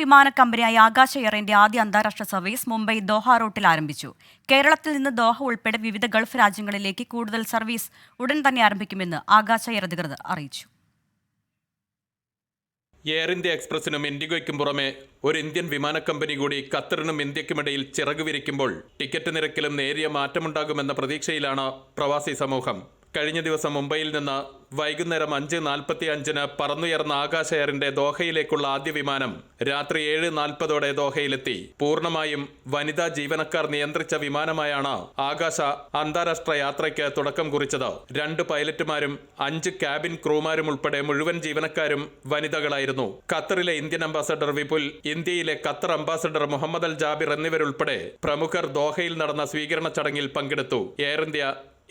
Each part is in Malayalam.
വിമാന കമ്പനിയായ ആകാശ എയറിന്റെ ആദ്യ അന്താരാഷ്ട്ര സർവീസ് മുംബൈ ദോഹ റൂട്ടിൽ ആരംഭിച്ചു. കേരളത്തിൽ നിന്ന് ദോഹ ഉൾപ്പെടെ വിവിധ ഗൾഫ് രാജ്യങ്ങളിലേക്ക് കൂടുതൽ സർവീസ് ഉടൻ തന്നെ ആരംഭിക്കുമെന്ന് ആകാശ എയർ അധികൃതർ അറിയിച്ചു. എയർ ഇന്ത്യ എക്സ്പ്രസിനും ഇൻഡിഗോയ്ക്കും പുറമെ ഒരു ഇന്ത്യൻ വിമാന കമ്പനി കൂടി ഖത്തറിനും ഇന്ത്യക്കുമിടയിൽ ചിറകു വിരിക്കുമ്പോൾ ടിക്കറ്റ് നിരക്കിലും നേരിയ മാറ്റമുണ്ടാകുമെന്ന പ്രതീക്ഷയിലാണ് പ്രവാസി സമൂഹം. കഴിഞ്ഞ ദിവസം മുംബൈയിൽ നിന്ന് വൈകുന്നേരം അഞ്ച് നാൽപ്പത്തി അഞ്ചിന് പറന്നുയർന്ന ആകാശ എയറിന്റെ ദോഹയിലേക്കുള്ള ആദ്യ വിമാനം രാത്രി ഏഴ് നാൽപ്പതോടെ ദോഹയിലെത്തി. പൂർണമായും വനിതാ ജീവനക്കാർ നിയന്ത്രിച്ച വിമാനമായാണ് ആകാശ അന്താരാഷ്ട്ര യാത്രയ്ക്ക് തുടക്കം കുറിച്ചത്. രണ്ട് പൈലറ്റുമാരും അഞ്ച് ക്യാബിൻ ക്രൂമാരും ഉൾപ്പെടെ മുഴുവൻ ജീവനക്കാരും വനിതകളായിരുന്നു. ഖത്തറിലെ ഇന്ത്യൻ അംബാസഡർ വിപുൽ ഇന്ത്യയിലെ Qatar ambassador Mohammed Al Jaber എന്നിവരുൾപ്പെടെ പ്രമുഖർ ദോഹയിൽ നടന്ന സ്വീകരണ ചടങ്ങിൽ പങ്കെടുത്തു. Air India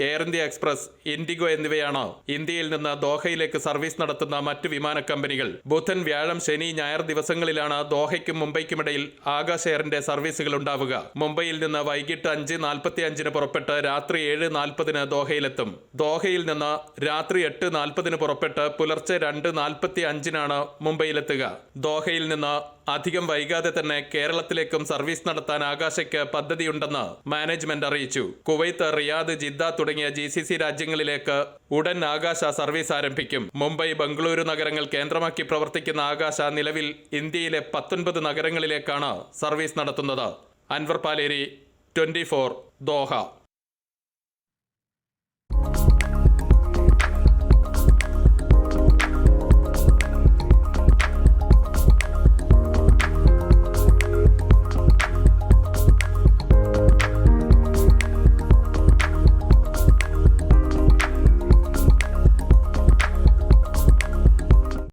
Air India Express IndiGo എന്നിവയാണ് ഇന്ത്യയിൽ നിന്ന് ദോഹയിലേക്ക് സർവീസ് നടത്തുന്ന മറ്റ് വിമാന കമ്പനികൾ. ബുധൻ വ്യാഴം ശനി ഞായർ ദിവസങ്ങളിലാണ് ദോഹയ്ക്കും മുംബൈക്കുമിടയിൽ ആകാശ് എയറിന്റെ സർവീസുകൾ ഉണ്ടാവുക. മുംബൈയിൽ നിന്ന് വൈകിട്ട് അഞ്ച് നാൽപ്പത്തി അഞ്ചിന് പുറപ്പെട്ട് രാത്രി ഏഴ് നാൽപ്പതിന് ദോഹയിലെത്തും. ദോഹയിൽ നിന്ന് രാത്രി എട്ട് നാൽപ്പതിന് പുറപ്പെട്ട് പുലർച്ചെ രണ്ട് നാൽപ്പത്തി അഞ്ചിനാണ് മുംബൈയിലെത്തുക. ദോഹയിൽ നിന്ന് അധികം വൈകാതെ തന്നെ കേരളത്തിലേക്കും സർവീസ് നടത്താൻ ആകാശയ്ക്ക് പദ്ധതിയുണ്ടെന്ന് മാനേജ്മെന്റ് അറിയിച്ചു. കുവൈത്ത് റിയാദ് ജിദ്ദ തുടങ്ങിയ ജി സി സി രാജ്യങ്ങളിലേക്ക് ഉടൻ ആകാശ സർവീസ് ആരംഭിക്കും. മുംബൈ ബംഗളൂരു നഗരങ്ങൾ കേന്ദ്രമാക്കി പ്രവർത്തിക്കുന്ന ആകാശ നിലവിൽ ഇന്ത്യയിലെ പത്തൊൻപത് നഗരങ്ങളിലേക്കാണ് സർവീസ് നടത്തുന്നത്. Anwar Paleri twenty four Doha.